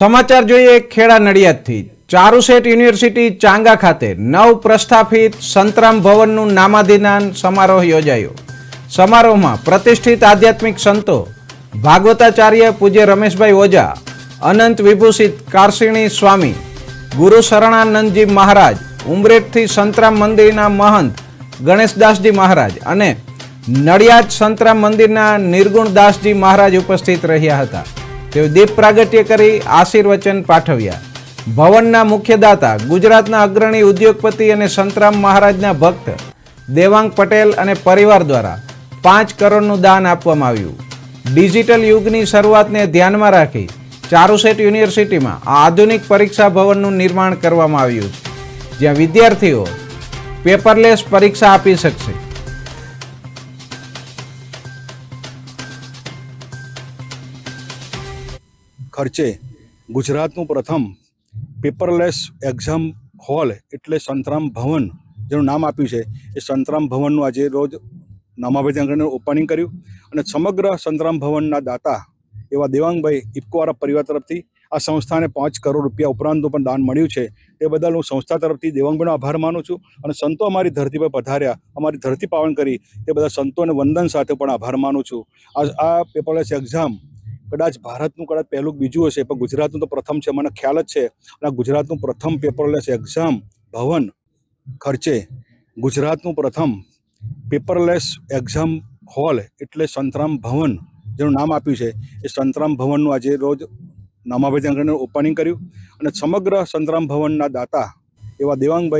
સમાચાર જોઈએ ખેડા નડિયાદથી. ચારુસેટ યુનિવર્સિટી ચાંગા ખાતે નવ પ્રસ્થાપિત સંતરામ ભવનનું નામાધિનાન સમારોહ યોજાયો. સમારોહમાં પ્રતિષ્ઠિત આધ્યાત્મિક સંતો ભાગવતાચાર્ય પૂજ્ય રમેશભાઈ ઓઝા, અનંત વિભૂષિત કારસિણી સ્વામી, ગુરુ શરણાનંદજી મહારાજ, ઉમરેઠથી સંતરામ મંદિરના મહંત ગણેશદાસજી મહારાજ અને નડિયાદ સંતરામ મંદિરના નિર્ગુણદાસજી મહારાજ ઉપસ્થિત રહ્યા હતા. તેઓ દીપ પ્રાગટ્ય કરી આશીર્વચન પાઠવ્યા. ભવનના મુખ્ય દાતા ગુજરાતના અગ્રણી ઉદ્યોગપતિ અને સંતરામ મહારાજના ભક્ત, દેવાંગ પટેલ અને પરિવાર દ્વારા પાંચ કરોડનું દાન આપવામાં આવ્યું. ડિજિટલ યુગની શરૂઆતને ધ્યાનમાં રાખી ચારુસેટ યુનિવર્સિટીમાં આધુનિક પરીક્ષા ભવનનું નિર્માણ કરવામાં આવ્યું. છે જ્યાં વિદ્યાર્થીઓ પેપરલેસ પરીક્ષા આપી શકશે. ખર્ચે ગુજરાતનું પ્રથમ પેપરલેસ એક્ઝામ હોલ એટલે સંતરામ ભવન જેનું નામ આપ્યું છે. એ સંતરામ ભવનનું આજે રોજ નામાભાઈ આંગણે ઓપનિંગ કર્યું અને સમગ્ર સંતરામ ભવનના દાતા એવા દેવાંગભાઈ ઇફકોવાળા પરિવાર તરફથી આ સંસ્થાને પાંચ કરોડ રૂપિયા ઉપરાંતનું પણ દાન મળ્યું છે. તે બદલ હું સંસ્થા તરફથી દેવાંગભાઈનો આભાર માનું છું અને સંતો અમારી ધરતી પર પધાર્યા, અમારી ધરતી પાવન કરી. તે બધા સંતોને વંદન સાથે પણ આભાર માનું છું. આ આ પેપરલેસ એક્ઝામ કદાચ ભારતનું કદાચ પહેલું બીજું હશે, પણ ગુજરાતનું તો પ્રથમ છે, મને ખ્યાલ જ છે. અને ગુજરાતનું પ્રથમ પેપરલેસ એક્ઝામ ભવન, ખર્ચે. ગુજરાતનું પ્રથમ પેપરલેસ એક્ઝામ હોલ એટલે સંતરામ ભવન, જેનું નામ આપ્યું છે. એ સંતરામ ભવનનું આજે રોજ આંગણે ઓપનિંગ કર્યું. અને સમગ્ર સંતરામ ભવનના દાતા એવા દેવાંગભાઈ